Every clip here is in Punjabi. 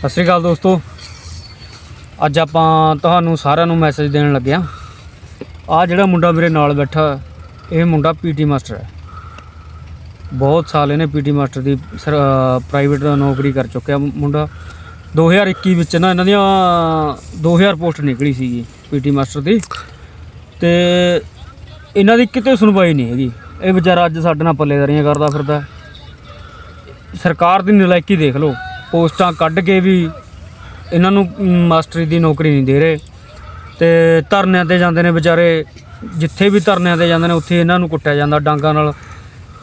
ਸਤਿ ਸ਼੍ਰੀ ਅਕਾਲ ਦੋਸਤੋ। ਅੱਜ ਆਪਾਂ ਤੁਹਾਨੂੰ ਸਾਰਿਆਂ ਨੂੰ ਮੈਸੇਜ ਦੇਣ ਲੱਗਿਆ ਆ ਆ ਜਿਹੜਾ ਮੁੰਡਾ ਮੇਰੇ ਨਾਲ ਬੈਠਾ, ਇਹ ਮੁੰਡਾ ਪੀਟੀ ਮਾਸਟਰ ਹੈ। ਬਹੁਤ ਸਾਲ ਇਹਨੇ ਪੀਟੀ ਮਾਸਟਰ ਦੀ ਪ੍ਰਾਈਵੇਟ ਨੌਕਰੀ ਕਰ ਚੁੱਕਿਆ ਮੁੰਡਾ। 2021 ਵਿੱਚ ਨਾ ਇਹਨਾਂ ਦੀਆਂ 2000 ਪੋਸਟ ਨਿਕਲੀ ਸੀਗੀ ਪੀਟੀ ਮਾਸਟਰ ਦੀ। ਤੇ ਇਹਨਾਂ ਦੀ ਕਿਤੇ ਸੁਣਵਾਈ ਨਹੀਂ ਹੈਗੀ। ਇਹ ਵਿਚਾਰਾ ਅੱਜ ਸਾਡੇ ਨਾਲ ਪੱਲੇਦਾਰੀਆਂ ਕਰਦਾ ਫਿਰਦਾ। ਸਰਕਾਰ ਦੀ ਨਲਾਇਕੀ ਦੇਖ ਲਓ। ਪੋਸਟਾਂ ਕੱਢ ਕੇ ਵੀ ਇਹਨਾਂ ਨੂੰ ਮਾਸਟਰੀ ਦੀ ਨੌਕਰੀ ਨਹੀਂ ਦੇ ਰਹੇ। ਤੇ ਧਰਨਿਆਂ ਤੇ ਜਾਂਦੇ ਨੇ ਵਿਚਾਰੇ, ਜਿੱਥੇ ਵੀ ਧਰਨਿਆਂ ਤੇ ਜਾਂਦੇ ਨੇ, ਉੱਥੇ ਇਹਨਾਂ ਨੂੰ ਕੁੱਟਿਆ ਜਾਂਦਾ ਡਾਂਗਾਂ ਨਾਲ।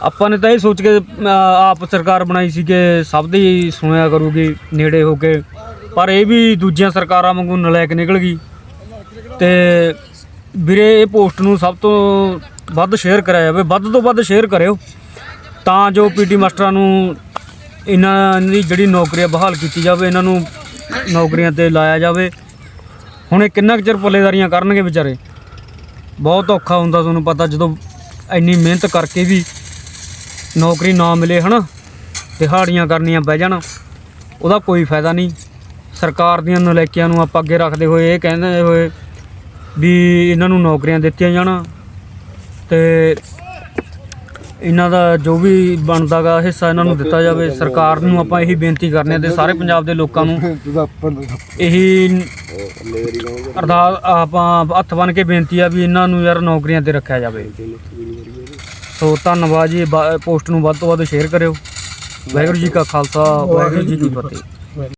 ਆਪਾਂ ਨੇ ਤਾਂ ਇਹ ਸੋਚ ਕੇ ਆਪ ਸਰਕਾਰ ਬਣਾਈ ਸੀ ਕਿ ਸਭ ਦੀ ਸੁਣਿਆ ਕਰੂਗੀ, ਨੇੜੇ ਹੋ ਕੇ। ਪਰ ਇਹ ਵੀ ਦੂਜੀਆਂ ਸਰਕਾਰਾਂ ਵਾਂਗੂ ਨਲਾਇਕ ਨਿਕਲ ਗਈ। ਤੇ ਵੀਰੇ, ਇਹ ਪੋਸਟ ਨੂੰ ਸਭ ਤੋਂ ਵੱਧ ਸ਼ੇਅਰ ਕਰਿਆ ਜਾਵੇ, ਵੱਧ ਤੋਂ ਵੱਧ ਸ਼ੇਅਰ ਕਰਿਓ। ਤਾਂ ਜੋ ਪੀਟੀ ਮਾਸਟਰਾਂ ਨੂੰ ਇਹਨਾਂ ਦੀ ਜਿਹੜੀ ਨੌਕਰੀ ਬਹਾਲ ਕੀਤੀ ਜਾਵੇ, ਇਹਨਾਂ ਨੂੰ ਨੌਕਰੀਆਂ ਤੇ ਲਾਇਆ ਜਾਵੇ। ਹੁਣ ਇਹ ਕਿੰਨਾ ਕੁ ਚਿਰ ਪੱਲੇਦਾਰੀਆਂ ਕਰਨਗੇ ਵਿਚਾਰੇ? ਬਹੁਤ ਔਖਾ ਹੁੰਦਾ ਤੁਹਾਨੂੰ ਪਤਾ, ਜਦੋਂ ਇੰਨੀ ਮਿਹਨਤ ਕਰਕੇ ਵੀ ਨੌਕਰੀ ਨਾ ਮਿਲੇ, ਹਨਾ? ਦਿਹਾੜੀਆਂ ਕਰਨੀਆਂ ਪੈ ਜਾਣ, ਉਹਦਾ ਕੋਈ ਫਾਇਦਾ ਨਹੀਂ। ਸਰਕਾਰ ਦੀਆਂ ਨਲਾਇਕੀਆਂ ਨੂੰ ਆਪਾਂ ਅੱਗੇ ਰੱਖਦੇ ਹੋਏ ਇਹ ਕਹਿੰਦੇ ਹੋਏ ਵੀ ਇਹਨਾਂ ਨੂੰ ਨੌਕਰੀਆਂ ਦਿੱਤੀਆਂ ਜਾਣ ਤੇ ਇਹਨਾਂ ਦਾ ਜੋ ਵੀ ਬਣਦਾਗਾ ਹਿੱਸਾ ਇਹਨਾਂ ਨੂੰ ਦਿੱਤਾ ਜਾਵੇ, ਸਰਕਾਰ ਨੂੰ ਆਪਾਂ ਇਹੀ ਬੇਨਤੀ ਕਰਨੇ ਆ ਤੇ ਸਾਰੇ ਪੰਜਾਬ ਦੇ ਲੋਕਾਂ ਨੂੰ ਇਹੀ ਅਰਦਾਸ, ਆਪਾਂ ਹੱਥ ਬਨ ਕੇ ਬੇਨਤੀ ਆ ਵੀ ਇਹਨਾਂ ਨੂੰ ਯਾਰ ਨੌਕਰੀਆਂ ਤੇ ਰੱਖਿਆ ਜਾਵੇ। ਸੋ ਧੰਨਵਾਦ ਜੀ ਪੋਸਟ ਨੂੰ ਵੱਧ ਤੋਂ ਵੱਧ ਸ਼ੇਅਰ ਕਰਿਓ। ਵਾਹਿਗੁਰੂ ਜੀ ਕਾ ਖਾਲਸਾ, ਵਾਹਿਗੁਰੂ ਜੀ ਕੀ ਫਤਿਹ।